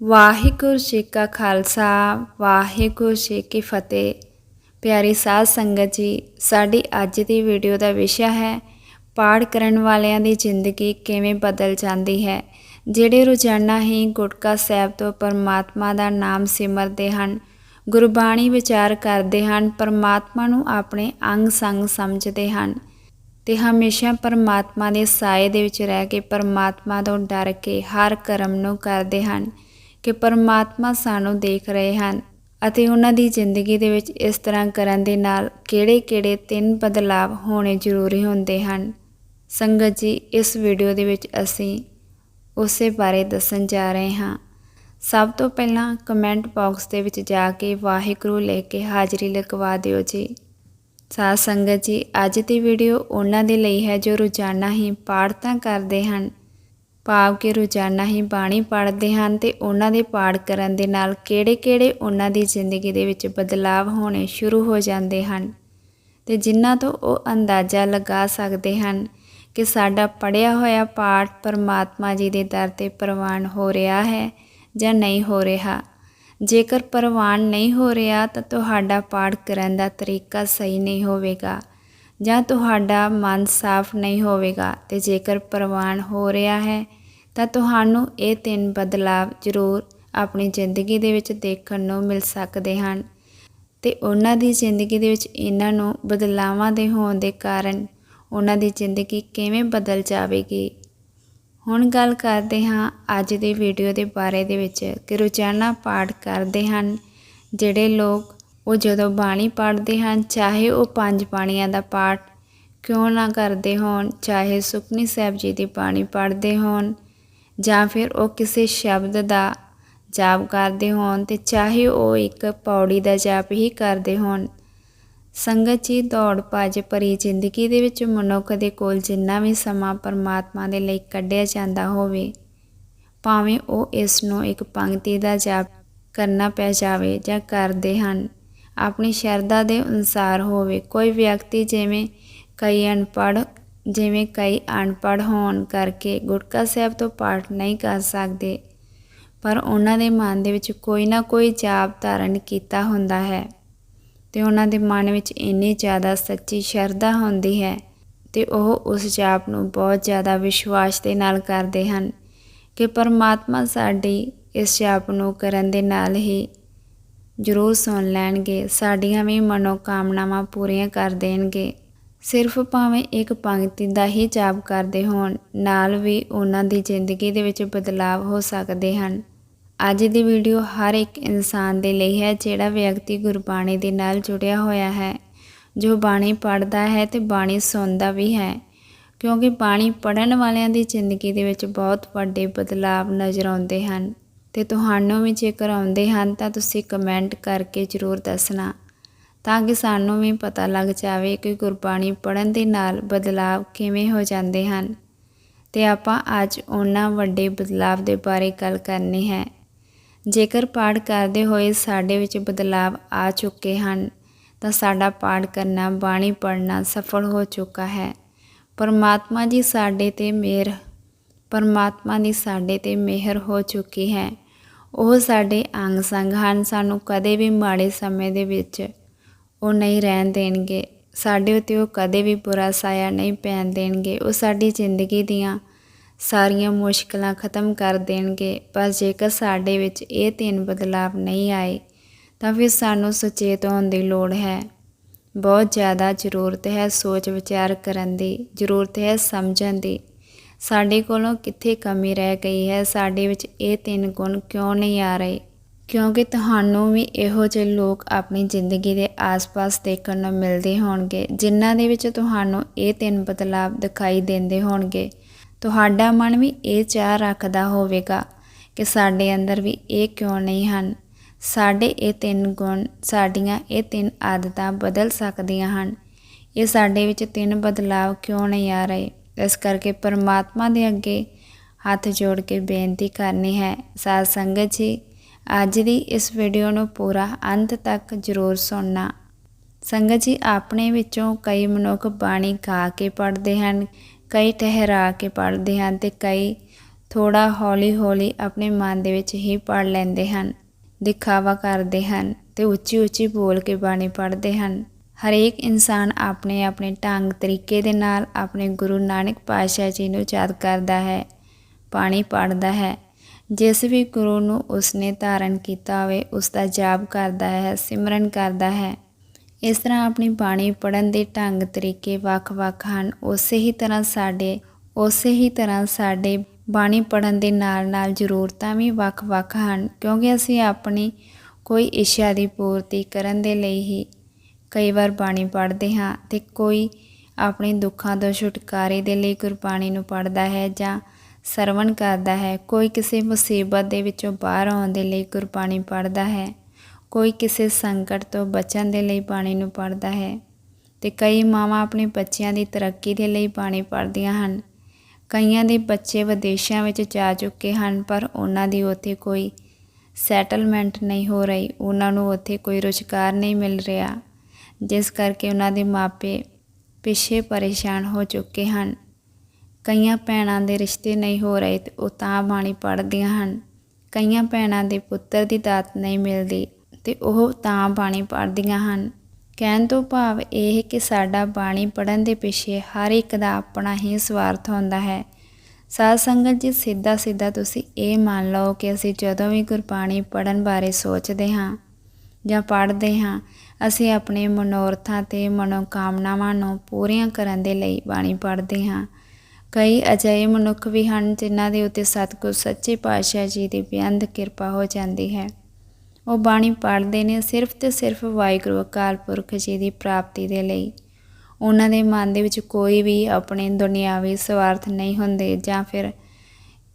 ਵਾਹਿਗੁਰੂ ਜੀ ਕਾ ਖਾਲਸਾ, ਵਾਹਿਗੁਰੂ ਜੀ ਕੀ ਫਤਿਹ। ਪਿਆਰੀ ਸਾਧ ਸੰਗਤ ਜੀ, ਸਾਡੀ ਅੱਜ ਦੀ ਵੀਡੀਓ ਦਾ ਵਿਸ਼ਾ ਹੈ, ਪਾਠ ਕਰਨ ਵਾਲਿਆਂ ਦੀ ਜ਼ਿੰਦਗੀ ਕਿਵੇਂ ਬਦਲ ਜਾਂਦੀ ਹੈ। ਜਿਹੜੇ ਰੋਜ਼ਾਨਾ ਹੀ ਗੁਟਕਾ ਸਾਹਿਬ ਤੋਂ ਪਰਮਾਤਮਾ ਦਾ ਨਾਮ ਸਿਮਰਦੇ ਹਨ, ਗੁਰਬਾਣੀ ਵਿਚਾਰ ਕਰਦੇ ਹਨ, ਪਰਮਾਤਮਾ ਨੂੰ ਆਪਣੇ ਅੰਗ ਸੰਗ ਸਮਝਦੇ ਹਨ ਤੇ ਹਮੇਸ਼ਾ ਪਰਮਾਤਮਾ ਦੇ ਸਾਏ ਦੇ ਵਿੱਚ ਰਹਿ ਕੇ ਪਰਮਾਤਮਾ ਤੋਂ ਡਰ ਕੇ ਹਰ ਕਰਮ ਨੂੰ ਕਰਦੇ ਹਨ। ਕਿ ਪਰਮਾਤਮਾ ਸਾਨੂੰ ਦੇਖ ਰਹੇ ਹਨ ਅਤੇ ਉਹਨਾਂ ਦੀ ਜ਼ਿੰਦਗੀ ਦੇ ਵਿੱਚ ਇਸ ਤਰ੍ਹਾਂ ਕਰਨ ਦੇ ਨਾਲ ਕਿਹੜੇ-ਕਿਹੜੇ ਤਿੰਨ ਬਦਲਾਵ ਹੋਣੇ ਜ਼ਰੂਰੀ ਹੁੰਦੇ ਹਨ। ਸੰਗਤ ਜੀ, ਇਸ ਵੀਡੀਓ ਦੇ ਵਿੱਚ ਅਸੀਂ ਉਸੇ ਬਾਰੇ ਦੱਸਣ ਜਾ ਰਹੇ ਹਾਂ। ਸਭ ਤੋਂ ਪਹਿਲਾਂ ਕਮੈਂਟ ਬਾਕਸ ਦੇ ਵਿੱਚ ਜਾ ਕੇ ਵਾਹਿਗੁਰੂ ਲੈ ਕੇ ਹਾਜ਼ਰੀ ਲਗਵਾ ਦਿਓ ਜੀ। ਸਾਧ ਸੰਗਤ ਜੀ, ਅੱਜ ਦੀ ਵੀਡੀਓ ਉਹਨਾਂ ਦੇ ਲਈ ਹੈ ਜੋ ਰੋਜ਼ਾਨਾ ਹੀ ਪਾਠ ਤਾਂ ਕਰਦੇ ਹਨ ਭਾਵ ਕਿ ਰੋਜ਼ਾਨਾ ਹੀ ਬਾਣੀ ਪੜ੍ਹਦੇ ਹਨ ਤੇ ਉਹਨਾਂ ਦੇ ਪਾਠ ਕਰਨ ਦੇ ਨਾਲ ਕਿਹੜੇ-ਕਿਹੜੇ ਉਹਨਾਂ ਦੀ ਜ਼ਿੰਦਗੀ ਦੇ ਵਿੱਚ ਬਦਲਾਵ ਹੋਣੇ ਸ਼ੁਰੂ ਹੋ ਜਾਂਦੇ ਹਨ ਤੇ ਜਿਨ੍ਹਾਂ ਤੋਂ ਉਹ ਅੰਦਾਜ਼ਾ ਲਗਾ ਸਕਦੇ ਹਨ ਕਿ ਸਾਡਾ ਪੜਿਆ ਹੋਇਆ ਪਾਠ ਪਰਮਾਤਮਾ ਜੀ ਦੇ ਦਰ ਤੇ ਪ੍ਰਵਾਨ ਹੋ ਰਿਹਾ ਹੈ ਜਾਂ ਨਹੀਂ ਹੋ ਰਿਹਾ। ਜੇਕਰ ਪ੍ਰਵਾਨ ਨਹੀਂ ਹੋ ਰਿਹਾ ਤਾਂ ਤੁਹਾਡਾ ਪਾਠ ਕਰਨ ਦਾ ਤਰੀਕਾ ਸਹੀ ਨਹੀਂ ਹੋਵੇਗਾ ਜਾਂ ਤੁਹਾਡਾ ਮਨ ਸਾਫ਼ ਨਹੀਂ ਹੋਵੇਗਾ ਤੇ ਜੇਕਰ ਪ੍ਰਵਾਨ ਹੋ ਰਿਹਾ ਹੈ ਤਾਂ ਤੁਹਾਨੂੰ ਇਹ ਤਿੰਨ ਬਦਲਾਵ ਜ਼ਰੂਰ ਆਪਣੀ ਜ਼ਿੰਦਗੀ ਦੇ ਵਿੱਚ ਦੇਖਣ ਨੂੰ ਮਿਲ ਸਕਦੇ ਹਨ ਤੇ ਉਹਨਾਂ ਦੀ ਜ਼ਿੰਦਗੀ ਦੇ ਵਿੱਚ ਇਹਨਾਂ ਨੂੰ ਬਦਲਾਵਾਂ ਦੇ ਹੋਣ ਦੇ ਕਾਰਨ ਉਹਨਾਂ ਦੀ ਜ਼ਿੰਦਗੀ ਕਿਵੇਂ ਬਦਲ ਜਾਵੇਗੀ। ਹੁਣ ਗੱਲ ਕਰਦੇ ਹਾਂ ਅੱਜ ਦੀ ਵੀਡੀਓ ਦੇ ਬਾਰੇ ਦੇ ਵਿੱਚ ਕਿ ਰੋਜ਼ਾਨਾ ਪਾਠ ਕਰਦੇ ਹਨ ਜਿਹੜੇ ਲੋਕ ਉਹ ਜਦੋਂ ਬਾਣੀ ਪੜ੍ਹਦੇ ਹਨ, ਚਾਹੇ ਉਹ ਪੰਜ ਬਾਣੀਆਂ ਦਾ ਪਾਠ ਕਿਉਂ ਨਾ ਕਰਦੇ ਹੋਣ, ਚਾਹੇ ਸੁਖਨੀ ਸਾਹਿਬ ਜੀ ਦੀ ਬਾਣੀ ਪੜ੍ਹਦੇ ਹੋਣ ਜਾਂ ਫਿਰ ਉਹ ਕਿਸੇ ਸ਼ਬਦ ਦਾ ਜਾਪ ਕਰਦੇ ਹੋਣ ਤੇ ਚਾਹੇ ਉਹ ਇੱਕ ਪੌੜੀ ਦਾ ਜਾਪ ਹੀ ਕਰਦੇ ਹੋਣ। ਸੰਗਤ ਜੀ, ਦੌੜ ਭੱਜ ਭਰੀ ਜ਼ਿੰਦਗੀ ਦੇ ਵਿੱਚ ਮਨੁੱਖ ਦੇ ਕੋਲ ਜਿੰਨਾ ਵੀ ਸਮਾਂ ਪਰਮਾਤਮਾ ਦੇ ਲਈ ਕੱਢਿਆ ਜਾਂਦਾ ਹੋਵੇ, ਭਾਵੇਂ ਉਹ ਇਸ ਨੂੰ ਇੱਕ ਪੰਕਤੀ ਦਾ ਜਾਪ ਕਰਨਾ ਪੈ ਜਾਵੇ ਜਾਂ ਕਰਦੇ ਹਨ, ਆਪਣੀ ਸ਼ਰਧਾ ਦੇ ਅਨੁਸਾਰ ਹੋਵੇ। ਕੋਈ ਵਿਅਕਤੀ ਜਿਵੇਂ ਕਈ ਅਨਪੜ੍ਹ ਜਿਵੇਂ ਕਈ ਅਨਪੜ੍ਹ ਹੋਣ ਕਰਕੇ ਗੁਟਕਾ ਸਾਹਿਬ ਤੋਂ ਪਾਠ ਨਹੀਂ ਕਰ ਸਕਦੇ, ਪਰ ਉਹਨਾਂ ਦੇ ਮਨ ਦੇ ਵਿੱਚ ਕੋਈ ਨਾ ਕੋਈ ਜਾਪ ਧਾਰਨ ਕੀਤਾ ਹੁੰਦਾ ਹੈ ਤੇ ਉਹਨਾਂ ਦੇ ਮਨ ਵਿੱਚ ਇੰਨੀ ਜ਼ਿਆਦਾ ਸੱਚੀ ਸ਼ਰਧਾ ਹੁੰਦੀ ਹੈ ਤੇ ਉਹ ਉਸ ਜਾਪ ਨੂੰ ਬਹੁਤ ਜ਼ਿਆਦਾ ਵਿਸ਼ਵਾਸ ਦੇ ਨਾਲ ਕਰਦੇ ਹਨ ਕਿ ਪਰਮਾਤਮਾ ਸਾਡੀ ਇਸ ਜਾਪ ਨੂੰ ਕਰਨ ਦੇ ਨਾਲ ਹੀ ਜ਼ਰੂਰ ਸੁਣ ਲੈਣਗੇ, ਸਾਡੀਆਂ ਵੀ ਮਨੋਕਾਮਨਾਵਾਂ ਪੂਰੀਆਂ ਕਰ ਦੇਣਗੇ। ਸਿਰਫ ਭਾਵੇਂ ਇੱਕ ਪੰਕਤੀ ਦਾ ਹੀ ਜਾਪ ਕਰਦੇ ਹੋਣ, ਨਾਲ ਵੀ ਉਹਨਾਂ ਦੀ ਜ਼ਿੰਦਗੀ ਦੇ ਵਿੱਚ ਬਦਲਾਅ ਹੋ ਸਕਦੇ ਹਨ। ਅੱਜ ਦੀ ਵੀਡੀਓ ਹਰ ਇੱਕ ਇਨਸਾਨ ਦੇ ਲਈ ਹੈ, ਜਿਹੜਾ ਵਿਅਕਤੀ ਗੁਰਬਾਣੀ ਦੇ ਨਾਲ ਜੁੜਿਆ ਹੋਇਆ ਹੈ। ਜੋ ਬਾਣੀ ਪੜ੍ਹਦਾ ਹੈ ਤੇ ਬਾਣੀ ਸੁਣਦਾ ਵੀ ਹੈ, ਕਿਉਂਕਿ ਬਾਣੀ ਪੜਨ ਵਾਲਿਆਂ ਦੀ ਜ਼ਿੰਦਗੀ ਦੇ ਵਿੱਚ ਬਹੁਤ ਵੱਡੇ ਬਦਲਾਅ ਨਜ਼ਰ ਆਉਂਦੇ ਹਨ। ਤੇ ਤੁਹਾਨੂੰ ਵੀ ਜੇਕਰ ਆਉਂਦੇ ਹਨ, ਤਾਂ ਤੁਸੀਂ ਕਮੈਂਟ ਕਰਕੇ ਜ਼ਰੂਰ ਦੱਸਣਾ। ਤਾਂ ਕਿ ਸਾਨੂੰ ਵੀ ਪਤਾ ਲੱਗ ਜਾਵੇ ਕਿ ਗੁਰਬਾਣੀ ਪੜਨ ਦੇ ਨਾਲ ਬਦਲਾਅ ਕਿਵੇਂ ਹੋ ਜਾਂਦੇ ਹਨ। ਤੇ ਆਪਾਂ ਅੱਜ ਉਹਨਾਂ ਵੱਡੇ ਬਦਲਾਅ ਦੇ ਬਾਰੇ ਗੱਲ ਕਰਨੀ ਹੈ। ਜੇਕਰ ਪਾਠ ਕਰਦੇ ਹੋਏ ਸਾਡੇ ਵਿੱਚ ਬਦਲਾਅ ਆ ਚੁੱਕੇ ਹਨ, ਤਾਂ ਸਾਡਾ ਪਾਠ ਕਰਨਾ, ਬਾਣੀ ਪੜਨਾ ਸਫਲ ਹੋ ਚੁੱਕਾ ਹੈ। ਪਰਮਾਤਮਾ ਜੀ ਸਾਡੇ ਤੇ ਮਿਹਰ, ਪਰਮਾਤਮਾ ਦੀ ਸਾਡੇ ਤੇ ਮਿਹਰ ਹੋ ਚੁੱਕੀ ਹੈ। ਉਹ ਸਾਡੇ ਅੰਗ ਸੰਗ ਹਨ। ਸਾਨੂੰ ਕਦੇ ਵੀ ਮਾੜੇ ਸਮੇਂ ਦੇ ਵਿੱਚ ਉਹ ਨਹੀਂ ਰਹਿਣ ਦੇਣਗੇ। ਸਾਡੇ ਉਤੇ ਉਹ ਕਦੇ ਵੀ ਬੁਰਾ ਸਾਇਆ ਨਹੀਂ ਪੈਣ ਦੇਣਗੇ। ਉਹ ਸਾਡੀ ਜ਼ਿੰਦਗੀ ਦੀਆਂ ਸਾਰੀਆਂ ਮੁਸ਼ਕਲਾਂ ਖਤਮ ਕਰ ਦੇਣਗੇ। ਪਰ ਜੇਕਰ ਸਾਡੇ ਵਿੱਚ ਇਹ ਤਿੰਨ ਬਦਲਾਵ ਨਹੀਂ ਆਏ, ਤਾਂ ਫਿਰ ਸਾਨੂੰ ਸੁਚੇਤ ਹੋਣ ਦੀ ਲੋੜ ਹੈ। ਬਹੁਤ ਜ਼ਿਆਦਾ ਜ਼ਰੂਰਤ ਹੈ ਸੋਚ ਵਿਚਾਰ ਕਰਨ ਦੀ, ਜ਼ਰੂਰਤ ਹੈ ਸਮਝਣ ਦੀ। ਸਾਡੇ ਕੋਲੋਂ ਕਿੱਥੇ ਕਮੀ ਰਹਿ ਗਈ ਹੈ? ਸਾਡੇ ਵਿੱਚ ਇਹ ਤਿੰਨ ਗੁਣ ਕਿਉਂ ਨਹੀਂ ਆ ਰਹੇ? ਕਿਉਂਕਿ ਤੁਹਾਨੂੰ ਵੀ ਇਹੋ ਜਿਹੇ ਲੋਕ ਆਪਣੀ ਜ਼ਿੰਦਗੀ ਦੇ ਆਸ-ਪਾਸ ਦੇਖਣ ਨੂੰ ਮਿਲਦੇ ਹੋਣਗੇ, ਜਿਨ੍ਹਾਂ ਦੇ ਵਿੱਚ ਤੁਹਾਨੂੰ ਇਹ ਤਿੰਨ ਬਦਲਾਵ ਦਿਖਾਈ ਦਿੰਦੇ ਹੋਣਗੇ। ਤੁਹਾਡਾ ਮਨ ਵੀ ਇਹ ਚਾਹ ਰੱਖਦਾ ਹੋਵੇਗਾ ਕਿ ਸਾਡੇ ਅੰਦਰ ਵੀ ਇਹ ਕਿਉਂ ਨਹੀਂ ਹਨ? ਸਾਡੇ ਇਹ ਤਿੰਨ ਗੁਣ, ਸਾਡੀਆਂ ਇਹ ਤਿੰਨ ਆਦਤਾਂ ਬਦਲ ਸਕਦੀਆਂ ਹਨ। ਇਹ ਸਾਡੇ ਵਿੱਚ ਤਿੰਨ ਬਦਲਾਵ ਕਿਉਂ ਨਹੀਂ ਆ ਰਹੇ? ਇਸ ਕਰਕੇ ਪਰਮਾਤਮਾ ਦੇ ਅੱਗੇ ਹੱਥ ਜੋੜ ਕੇ ਬੇਨਤੀ ਕਰਨੀ ਹੈ। ਸਾਧ ਸੰਗਤ ਜੀ ਅੱਜ ਦੀ ਇਸ ਵੀਡੀਓ ਨੂੰ ਪੂਰਾ ਅੰਤ ਤੱਕ ਜ਼ਰੂਰ ਸੁਣਨਾ। ਸੰਗਤ ਜੀ, ਆਪਣੇ ਵਿੱਚੋਂ ਕਈ ਮਨੁੱਖ ਬਾਣੀ ਗਾ ਕੇ ਪੜ੍ਹਦੇ ਹਨ, ਕਈ ਠਹਿਰਾ ਕੇ ਪੜ੍ਹਦੇ ਹਨ ਤੇ ਕਈ ਥੋੜਾ ਹੌਲੀ-ਹੌਲੀ ਆਪਣੇ ਮਨ ਦੇ ਵਿੱਚ ਹੀ ਪੜ ਲੈਂਦੇ ਹਨ, ਦਿਖਾਵਾ ਕਰਦੇ ਹਨ ਤੇ ਉੱਚੀ-ਉੱਚੀ ਬੋਲ ਕੇ ਬਾਣੀ ਪੜ੍ਹਦੇ ਹਨ। ਹਰੇਕ ਇਨਸਾਨ ਆਪਣੇ ਆਪਣੇ ਢੰਗ, ਤਰੀਕੇ ਦੇ ਨਾਲ ਆਪਣੇ ਗੁਰੂ ਨਾਨਕ ਪਾਤਸ਼ਾਹ ਜੀ ਨੂੰ ਯਾਦ ਕਰਦਾ ਹੈ, ਬਾਣੀ ਪੜ੍ਹਦਾ ਹੈ। ਜਿਸ ਵੀ ਗੁਰੂ ਨੂੰ ਉਸਨੇ ਧਾਰਨ ਕੀਤਾ ਹੋਵੇ ਉਸ ਦਾ ਜਾਪ ਕਰਦਾ ਹੈ, ਸਿਮਰਨ ਕਰਦਾ ਹੈ। ਇਸ ਤਰ੍ਹਾਂ ਆਪਣੀ ਬਾਣੀ ਪੜਨ ਦੇ ਢੰਗ ਤਰੀਕੇ ਵੱਖ-ਵੱਖ ਹਨ। ਉਸੇ ਹੀ ਤਰ੍ਹਾਂ ਸਾਡੇ, ਉਸੇ ਹੀ ਤਰ੍ਹਾਂ ਸਾਡੇ ਬਾਣੀ ਪੜਨ ਦੇ ਨਾਲ-ਨਾਲ ਜ਼ਰੂਰਤਾਂ ਵੀ ਵੱਖ-ਵੱਖ ਹਨ, ਕਿਉਂਕਿ ਅਸੀਂ ਆਪਣੀ ਕੋਈ ਇੱਛਾ ਦੀ ਪੂਰਤੀ ਕਰਨ ਦੇ ਲਈ ਹੀ ਕਈ ਵਾਰ ਬਾਣੀ ਪੜ੍ਹਦੇ ਹਾਂ ਤੇ ਕੋਈ ਆਪਣੇ ਦੁੱਖਾਂ ਤੋਂ ਛੁਟਕਾਰੇ ਦੇ ਲਈ ਗੁਰਬਾਣੀ ਨੂੰ ਪੜ੍ਹਦਾ ਹੈ ਜਾਂ ਸਰਵਣ ਕਰਦਾ ਹੈ। ਕੋਈ ਕਿਸੇ ਮੁਸੀਬਤ ਦੇ ਵਿੱਚੋਂ ਬਾਹਰ ਆਉਣ ਦੇ ਲਈ ਗੁਰਬਾਣੀ ਪੜ੍ਹਦਾ ਹੈ। ਕੋਈ ਕਿਸੇ ਸੰਕਟ ਤੋਂ ਬਚਣ ਦੇ ਲਈ ਬਾਣੀ ਨੂੰ ਪੜ੍ਹਦਾ ਹੈ। ਤੇ ਕਈ ਮਾਵਾਂ ਆਪਣੇ ਬੱਚਿਆਂ ਦੀ ਤਰੱਕੀ ਦੇ ਲਈ ਬਾਣੀ ਪੜ੍ਹਦੀਆਂ ਹਨ। ਕਈਆਂ ਦੇ ਬੱਚੇ ਵਿਦੇਸ਼ਾਂ ਵਿੱਚ ਜਾ ਚੁੱਕੇ ਹਨ, ਪਰ ਉਹਨਾਂ ਦੀ ਉੱਥੇ ਕੋਈ ਸੈਟਲਮੈਂਟ ਨਹੀਂ ਹੋ ਰਹੀ। ਉਹਨਾਂ ਨੂੰ ਉੱਥੇ ਕੋਈ ਰੁਜ਼ਗਾਰ ਨਹੀਂ ਮਿਲ ਰਿਹਾ, ਜਿਸ ਕਰਕੇ ਉਹਨਾਂ ਦੇ ਮਾਪੇ ਪਿੱਛੇ ਪਰੇਸ਼ਾਨ ਹੋ ਚੁੱਕੇ ਹਨ। ਕਈਆਂ ਭੈਣਾਂ ਦੇ ਰਿਸ਼ਤੇ ਨਹੀਂ ਹੋ ਰਹੇ ਤੇ ਉਹ ਤਾਂ ਬਾਣੀ ਪੜ੍ਹਦੀਆਂ ਹਨ। ਕਈਆਂ ਭੈਣਾਂ ਦੇ ਪੁੱਤਰ ਦੀ ਦਾਤ ਨਹੀਂ ਮਿਲਦੀ ਤੇ ਉਹ ਤਾਂ ਬਾਣੀ ਪੜ੍ਹਦੀਆਂ ਹਨ। ਕਹਿਣ ਤੋਂ ਭਾਵ ਇਹ ਕਿ ਸਾਡਾ ਬਾਣੀ ਪੜਨ ਦੇ ਪਿੱਛੇ ਹਰ ਇੱਕ ਦਾ ਆਪਣਾ ਹੀ ਸਵਾਰਥ ਹੁੰਦਾ ਹੈ। ਸਾਧ ਸੰਗਤ ਜੀ, ਸਿੱਧਾ ਸਿੱਧਾ ਤੁਸੀਂ ਇਹ ਮੰਨ ਲਓ ਕਿ ਅਸੀਂ ਜਦੋਂ ਵੀ ਗੁਰਬਾਣੀ ਪੜਨ ਬਾਰੇ ਸੋਚਦੇ ਹਾਂ ਜਾਂ ਪੜ੍ਹਦੇ ਹਾਂ, ਅਸੀਂ ਆਪਣੇ ਮਨੋਰਥਾਂ ਤੇ ਮਨੋਕਾਮਨਾਵਾਂ ਨੂੰ ਪੂਰੀਆਂ ਕਰਨ ਦੇ ਲਈ ਬਾਣੀ ਪੜ੍ਹਦੇ ਹਾਂ। ਕਈ ਅਜਿਹੇ ਮਨੁੱਖ ਵੀ ਹਨ ਜਿਨ੍ਹਾਂ ਦੇ ਉੱਤੇ ਸਤਿਗੁਰ ਸੱਚੇ ਪਾਤਸ਼ਾਹ ਜੀ ਦੀ ਬੇਅੰਤ ਕਿਰਪਾ ਹੋ ਜਾਂਦੀ ਹੈ। ਉਹ ਬਾਣੀ ਪੜ੍ਹਦੇ ਨੇ ਸਿਰਫ ਤੇ ਸਿਰਫ ਵਾਹਿਗੁਰੂ ਅਕਾਲ ਪੁਰਖ ਜੀ ਦੀ ਪ੍ਰਾਪਤੀ ਦੇ ਲਈ। ਉਹਨਾਂ ਦੇ ਮਨ ਦੇ ਵਿੱਚ ਕੋਈ ਵੀ ਆਪਣੇ ਦੁਨਿਆਵੀ ਸਵਾਰਥ ਨਹੀਂ ਹੁੰਦੇ ਜਾਂ ਫਿਰ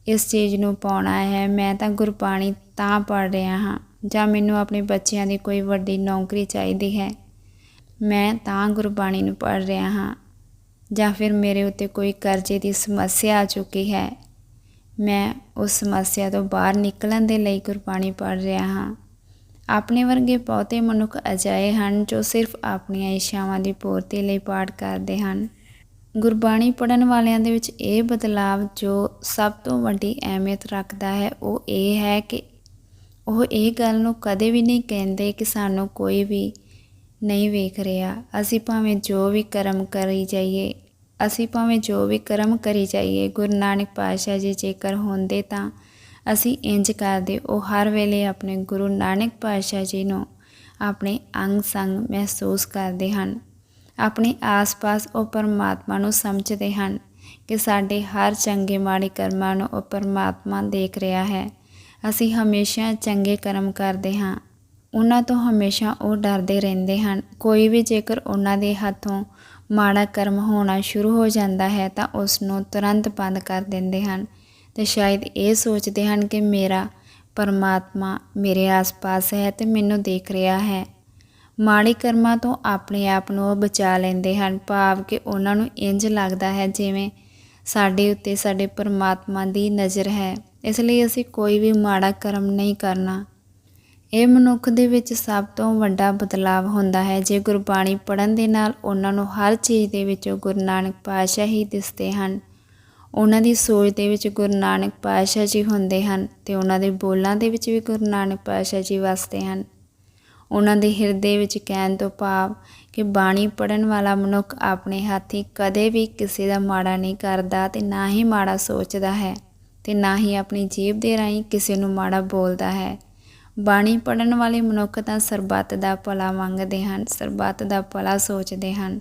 ਇਸ ਚੀਜ਼ ਨੂੰ ਪਾਉਣਾ ਹੈ, ਮੈਂ ਤਾਂ ਗੁਰਬਾਣੀ ਤਾਂ ਪੜ੍ਹ ਰਿਹਾ ਹਾਂ ਜਾਂ ਮੈਨੂੰ ਆਪਣੇ ਬੱਚਿਆਂ ਦੀ ਕੋਈ ਵੱਡੀ ਨੌਕਰੀ ਚਾਹੀਦੀ ਹੈ। ਮੈਂ ਤਾਂ ਗੁਰਬਾਣੀ ਨੂੰ ਪੜ੍ਹ ਰਿਹਾ ਹਾਂ। ਜਾਂ ਫਿਰ ਮੇਰੇ ਉੱਤੇ ਕੋਈ ਕਰਜ਼ੇ ਦੀ ਸਮੱਸਿਆ ਆ ਚੁੱਕੀ ਹੈ, ਮੈਂ ਉਸ ਸਮੱਸਿਆ ਤੋਂ ਬਾਹਰ ਨਿਕਲਣ ਦੇ ਲਈ ਗੁਰਬਾਣੀ ਪੜ੍ਹ ਰਿਹਾ ਹਾਂ। ਆਪਣੇ ਵਰਗੇ ਬਹੁਤੇ ਮਨੁੱਖ ਅਜਾਏ ਹਨ ਜੋ ਸਿਰਫ ਆਪਣੀਆਂ ਇੱਛਾਵਾਂ ਦੀ ਪੂਰਤੀ ਲਈ ਪਾਠ ਕਰਦੇ ਹਨ। ਗੁਰਬਾਣੀ ਪੜਨ ਵਾਲਿਆਂ ਦੇ ਵਿੱਚ ਇਹ ਬਦਲਾਵ ਜੋ ਸਭ ਤੋਂ ਵੱਡੀ ਅਹਿਮੀਅਤ ਰੱਖਦਾ ਹੈ, ਉਹ ਇਹ ਹੈ ਕਿ ਉਹ ਇਹ ਗੱਲ ਨੂੰ ਕਦੇ ਵੀ ਨਹੀਂ ਕਹਿੰਦੇ ਕਿ ਸਾਨੂੰ ਕੋਈ ਵੀ ਨਹੀਂ ਵੇਖ ਰਿਹਾ। ਅਸੀਂ ਭਾਵੇਂ ਜੋ ਵੀ ਕਰਮ ਕਰੀ ਜਾਈਏ, ਅਸੀਂ ਭਾਵੇਂ ਜੋ ਵੀ ਕਰਮ ਕਰੀ ਜਾਈਏ, ਗੁਰੂ ਨਾਨਕ ਪਾਤਸ਼ਾਹ ਜੀ ਜੇਕਰ ਹੁੰਦੇ ਤਾਂ ਅਸੀਂ ਇੰਜ ਕਰਦੇ। ਉਹ ਹਰ ਵੇਲੇ ਆਪਣੇ ਗੁਰੂ ਨਾਨਕ ਪਾਤਸ਼ਾਹ ਜੀ ਨੂੰ ਆਪਣੇ ਅੰਗ ਸੰਗ ਮਹਿਸੂਸ ਕਰਦੇ ਹਨ। ਆਪਣੇ ਆਸ-ਪਾਸ ਉਹ ਪਰਮਾਤਮਾ ਨੂੰ ਸਮਝਦੇ ਹਨ ਕਿ ਸਾਡੇ ਹਰ ਚੰਗੇ ਮਾੜੇ ਕਰਮਾਂ ਨੂੰ ਉਹ ਪਰਮਾਤਮਾ ਦੇਖ ਰਿਹਾ ਹੈ। ਅਸੀਂ ਹਮੇਸ਼ਾ ਚੰਗੇ ਕਰਮ ਕਰਦੇ ਹਾਂ। ਉਹਨਾਂ ਤੋਂ ਹਮੇਸ਼ਾ ਉਹ ਡਰਦੇ ਰਹਿੰਦੇ ਹਨ। ਕੋਈ ਵੀ ਜੇਕਰ ਉਹਨਾਂ ਦੇ ਹੱਥੋਂ ਮਾੜਾ ਕਰਮ ਹੋਣਾ ਸ਼ੁਰੂ ਹੋ ਜਾਂਦਾ ਹੈ, ਤਾਂ ਉਸ ਨੂੰ ਤੁਰੰਤ ਬੰਦ ਕਰ ਦਿੰਦੇ ਹਨ। ਤੇ ਸ਼ਾਇਦ ਇਹ ਸੋਚਦੇ ਹਨ ਕਿ ਮੇਰਾ ਪਰਮਾਤਮਾ ਮੇਰੇ ਆਸ-ਪਾਸ ਹੈ ਤੇ ਮੈਨੂੰ ਦੇਖ ਰਿਹਾ ਹੈ। ਮਾੜੇ ਕਰਮਾਂ ਤੋਂ ਆਪਣੇ ਆਪ ਨੂੰ ਉਹ ਬਚਾ ਲੈਂਦੇ ਹਨ। ਭਾਵ ਕਿ ਉਹਨਾਂ ਨੂੰ ਇੰਜ ਲੱਗਦਾ ਹੈ ਜਿਵੇਂ ਸਾਡੇ ਉੱਤੇ ਸਾਡੇ ਪਰਮਾਤਮਾ ਦੀ ਨਜ਼ਰ ਹੈ। ਇਸ ਲਈ ਅਸੀਂ ਕੋਈ ਵੀ ਮਾੜਾ ਕਰਮ ਨਹੀਂ ਕਰਨਾ। ਇਹ ਮਨੁੱਖ ਦੇ ਵਿੱਚ ਸਭ ਤੋਂ ਵੱਡਾ ਬਦਲਾਵ ਹੁੰਦਾ ਹੈ। ਜੇ ਗੁਰਬਾਣੀ ਪੜਨ ਦੇ ਨਾਲ ਉਹਨਾਂ ਨੂੰ ਹਰ ਚੀਜ਼ ਦੇ ਵਿੱਚ ਗੁਰੂ ਨਾਨਕ ਪਾਤਸ਼ਾਹ ਹੀ ਦਿਸਦੇ ਹਨ, ਉਹਨਾਂ ਦੀ ਸੋਚ ਦੇ ਵਿੱਚ ਗੁਰੂ ਨਾਨਕ ਪਾਤਸ਼ਾਹ ਜੀ ਹੁੰਦੇ ਹਨ ਤੇ ਉਹਨਾਂ ਦੇ ਬੋਲਾਂ ਦੇ ਵਿੱਚ ਵੀ ਗੁਰੂ ਨਾਨਕ ਪਾਤਸ਼ਾਹ ਜੀ ਵਸਦੇ ਹਨ। ਉਹਨਾਂ ਦੇ ਹਿਰਦੇ ਵਿੱਚ ਕਹਿਣ ਤੋਂ ਭਾਵ ਕਿ ਬਾਣੀ ਪੜਨ ਵਾਲਾ ਮਨੁੱਖ ਆਪਣੇ ਹੱਥੀ ਕਦੇ ਵੀ ਕਿਸੇ ਦਾ ਮਾੜਾ ਨਹੀਂ ਕਰਦਾ ਤੇ ਨਾ ਹੀ ਮਾੜਾ ਸੋਚਦਾ ਹੈ ਤੇ ਨਾ ਹੀ ਆਪਣੀ ਜੀਬ ਦੇ ਰਾਹੀਂ ਕਿਸੇ ਨੂੰ ਮਾੜਾ ਬੋਲਦਾ ਹੈ। ਬਾਣੀ ਪੜਨ ਵਾਲੇ ਮਨੁੱਖ ਤਾਂ ਸਰਬੱਤ ਦਾ ਭਲਾ ਮੰਗਦੇ ਹਨ, ਸਰਬੱਤ ਦਾ ਭਲਾ ਸੋਚਦੇ ਹਨ।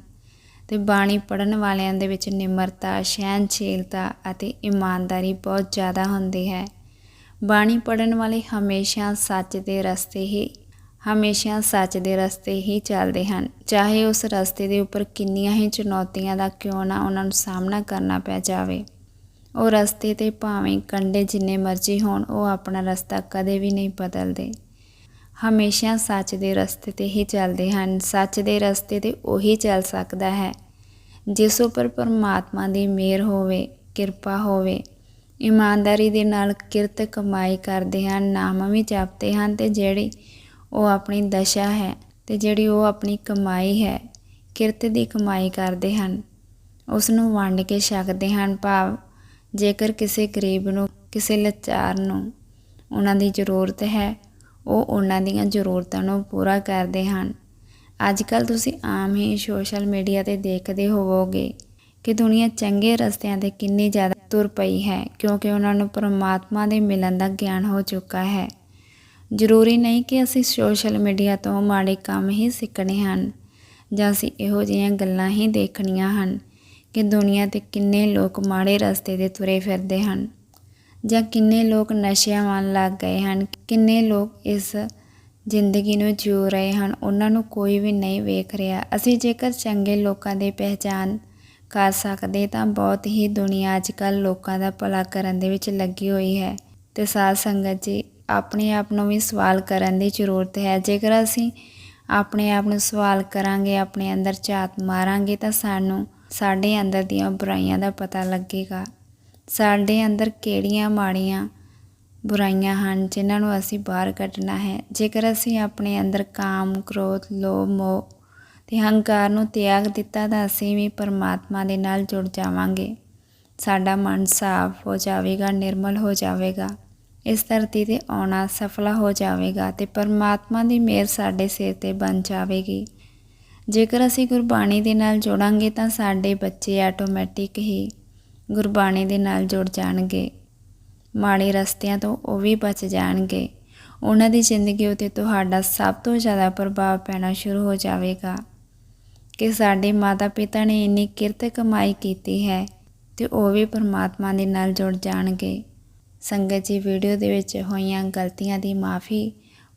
ਤੇ ਬਾਣੀ ਪੜਨ ਵਾਲਿਆਂ ਦੇ ਵਿੱਚ ਨਿਮਰਤਾ ਸਹਿਨਸ਼ੀਲਤਾ ਅਤੇ ਇਮਾਨਦਾਰੀ ਬਹੁਤ ਜ਼ਿਆਦਾ ਹੁੰਦੀ ਹੈ। ਬਾਣੀ ਪੜਨ ਵਾਲੇ ਹਮੇਸ਼ਾ ਸੱਚ ਦੇ ਰਸਤੇ ਹੀ, ਹਮੇਸ਼ਾ ਸੱਚ ਦੇ ਰਸਤੇ ਹੀ ਚੱਲਦੇ ਹਨ। ਚਾਹੇ ਉਸ ਰਸਤੇ ਦੇ ਉੱਪਰ ਕਿੰਨੀਆਂ ਹੀ ਚੁਣੌਤੀਆਂ ਦਾ ਕਿਉਂ ਨਾ ਉਹਨਾਂ ਨੂੰ ਸਾਹਮਣਾ ਕਰਨਾ ਪੈ ਜਾਵੇ। ਉਹ ਰਸਤੇ ਤੇ ਭਾਵੇਂ ਕੰਡੇ ਜਿੰਨੇ ਮਰਜ਼ੀ ਹੋਣ, ਉਹ ਆਪਣਾ ਰਸਤਾ ਕਦੇ ਵੀ ਨਹੀਂ ਬਦਲਦੇ। ਹਮੇਸ਼ਾ ਸੱਚ ਦੇ ਰਸਤੇ ਤੇ ਹੀ ਚੱਲਦੇ ਹਨ। ਸੱਚ ਦੇ ਰਸਤੇ ਤੇ ਉਹੀ ਚੱਲ ਸਕਦਾ ਹੈ। ਜਿਸ ਉੱਪਰ ਪਰਮਾਤਮਾ ਦੀ ਮਿਹਰ ਹੋਵੇ, ਕਿਰਪਾ ਹੋਵੇ, ਇਮਾਨਦਾਰੀ ਦੇ ਨਾਲ ਕਿਰਤ ਕਮਾਈ ਕਰਦੇ ਹਨ, ਨਾਮ ਵੀ ਜਪਦੇ ਹਨ ਤੇ ਜਿਹੜੀ ਉਹ ਆਪਣੀ ਦਸ਼ਾ ਹੈ ਤੇ ਜਿਹੜੀ ਉਹ ਆਪਣੀ ਕਮਾਈ ਹੈ, ਕਿਰਤ ਦੀ ਕਮਾਈ ਕਰਦੇ ਹਨ। ਉਸ ਨੂੰ ਵੰਡ ਕੇ ਛਕਦੇ ਹਨ। ਭਾਵ ਜੇਕਰ ਕਿਸੇ ਗਰੀਬ ਨੂੰ, ਕਿਸੇ ਲਾਚਾਰ ਨੂੰ ਉਹਨਾਂ ਦੀ ਜ਼ਰੂਰਤ ਹੈ, ਉਹ ਉਹਨਾਂ ਦੀਆਂ ਜ਼ਰੂਰਤਾਂ ਨੂੰ ਪੂਰਾ ਕਰਦੇ ਹਨ। ਅੱਜ ਕੱਲ ਤੁਸੀਂ ਆਮ ਹੀ ਸੋਸ਼ਲ ਮੀਡੀਆ ਤੇ ਦੇਖਦੇ ਹੋਵੋਗੇ ਕਿ ਦੁਨੀਆ ਚੰਗੇ ਰਸਤਿਆਂ ਤੇ ਕਿੰਨੀ ਜ਼ਿਆਦਾ ਤੁਰ ਪਈ ਹੈ, ਕਿਉਂਕਿ ਉਹਨਾਂ ਨੂੰ ਪਰਮਾਤਮਾ ਦੇ ਮਿਲਣ ਦਾ ਗਿਆਨ ਹੋ ਚੁੱਕਾ ਹੈ। ਜ਼ਰੂਰੀ ਨਹੀਂ ਕਿ ਅਸੀਂ ਸੋਸ਼ਲ ਮੀਡੀਆ ਤੋਂ ਮਾੜੇ ਕੰਮ ਹੀ ਸਿੱਖਣੇ ਹਨ ਜਾਂ ਅਸੀਂ ਇਹੋ ਜਿਹੀਆਂ ਗੱਲਾਂ ਹੀ ਦੇਖਣੀਆਂ ਹਨ। ਕਿ ਦੁਨੀਆ ਤੇ ਕਿੰਨੇ ਲੋਕ ਮਾੜੇ ਰਸਤੇ ਤੇ ਤੁਰੇ ਫਿਰਦੇ ਹਨ ਜਾਂ ਕਿੰਨੇ ਲੋਕ ਨਸ਼ਿਆਂ ਵੱਲ ਲੱਗ ਗਏ ਹਨ, ਕਿੰਨੇ ਲੋਕ ਇਸ ਜ਼ਿੰਦਗੀ ਨੂੰ ਜਿਉ ਰਹੇ ਹਨ, ਉਹਨਾਂ ਨੂੰ ਕੋਈ ਵੀ ਨਹੀਂ ਵੇਖ ਰਿਹਾ। ਅਸੀਂ ਜੇਕਰ ਚੰਗੇ ਲੋਕਾਂ ਦੀ ਪਹਿਚਾਨ ਕਰ ਸਕਦੇ ਤਾਂ ਬਹੁਤ ਹੀ ਦੁਨੀਆ ਅੱਜ ਕੱਲ੍ਹ ਲੋਕਾਂ ਦਾ ਭਲਾ ਕਰਨ ਦੇ ਵਿੱਚ ਲੱਗੀ ਹੋਈ ਹੈ। ਤੇ ਸਾਧ ਸੰਗਤ ਜੀ, ਆਪਣੇ ਆਪ ਨੂੰ ਵੀ ਸਵਾਲ ਕਰਨ ਦੀ ਜ਼ਰੂਰਤ ਹੈ। ਜੇਕਰ ਅਸੀਂ ਆਪਣੇ ਆਪ ਨੂੰ ਸਵਾਲ ਕਰਾਂਗੇ, ਆਪਣੇ ਅੰਦਰ ਝਾਤ ਮਾਰਾਂਗੇ ਤਾਂ ਸਾਨੂੰ ਸਾਡੇ ਅੰਦਰ ਦੀਆਂ ਬੁਰਾਈਆਂ ਦਾ ਪਤਾ ਲੱਗੇਗਾ। ਸਾਡੇ ਅੰਦਰ ਕਿਹੜੀਆਂ ਮਾੜੀਆਂ ਬੁਰਾਈਆਂ ਹਨ ਜਿਨ੍ਹਾਂ ਨੂੰ ਅਸੀਂ ਬਾਹਰ ਕੱਢਣਾ ਹੈ? ਜੇਕਰ ਅਸੀਂ ਆਪਣੇ ਅੰਦਰ ਕਾਮ, ਕ੍ਰੋਧ, ਲੋਭ, ਮੋਹ ਤੇ ਹੰਕਾਰ ਨੂੰ ਤਿਆਗ ਦਿੱਤਾ ਤਾਂ ਅਸੀਂ ਵੀ ਪਰਮਾਤਮਾ ਦੇ ਨਾਲ ਜੁੜ ਜਾਵਾਂਗੇ। ਸਾਡਾ ਮਨ ਸਾਫ਼ ਹੋ ਜਾਵੇਗਾ, ਨਿਰਮਲ ਹੋ ਜਾਵੇਗਾ। ਇਸ ਧਰਤੀ ਤੇ ਆਉਣਾ ਸਫਲਾ ਹੋ ਜਾਵੇਗਾ ਤੇ ਪਰਮਾਤਮਾ ਦੀ ਮਿਹਰ ਸਾਡੇ ਸਿਰ ਤੇ ਬਣ ਜਾਵੇਗੀ। ਜੇਕਰ ਅਸੀਂ ਗੁਰਬਾਣੀ ਦੇ ਨਾਲ ਜੁੜਾਂਗੇ ਤਾਂ ਸਾਡੇ ਬੱਚੇ ਆਟੋਮੈਟਿਕ ਹੀ ਗੁਰਬਾਣੀ ਦੇ ਨਾਲ ਜੁੜ ਜਾਣਗੇ। ਮਾੜੇ ਰਸਤਿਆਂ ਤੋਂ ਉਹ ਵੀ ਬਚ ਜਾਣਗੇ। ਉਹਨਾਂ ਦੀ ਜ਼ਿੰਦਗੀ ਉਤੇ ਤੁਹਾਡਾ ਸਭ ਤੋਂ ਜ਼ਿਆਦਾ ਪ੍ਰਭਾਵ ਪੈਣਾ ਸ਼ੁਰੂ ਹੋ ਜਾਵੇਗਾ। ਕਿ ਸਾਡੇ ਮਾਤਾ ਪਿਤਾ ਨੇ ਇੰਨੀ ਕਿਰਤ ਕਮਾਈ ਕੀਤੀ ਹੈ ਤੇ ਉਹ ਵੀ ਪਰਮਾਤਮਾ ਦੇ ਨਾਲ ਜੁੜ ਜਾਣਗੇ। ਸੰਗਤ ਜੀ, ਵੀਡੀਓ ਦੇ ਵਿੱਚ ਹੋਈਆਂ ਗਲਤੀਆਂ ਦੀ ਮਾਫੀ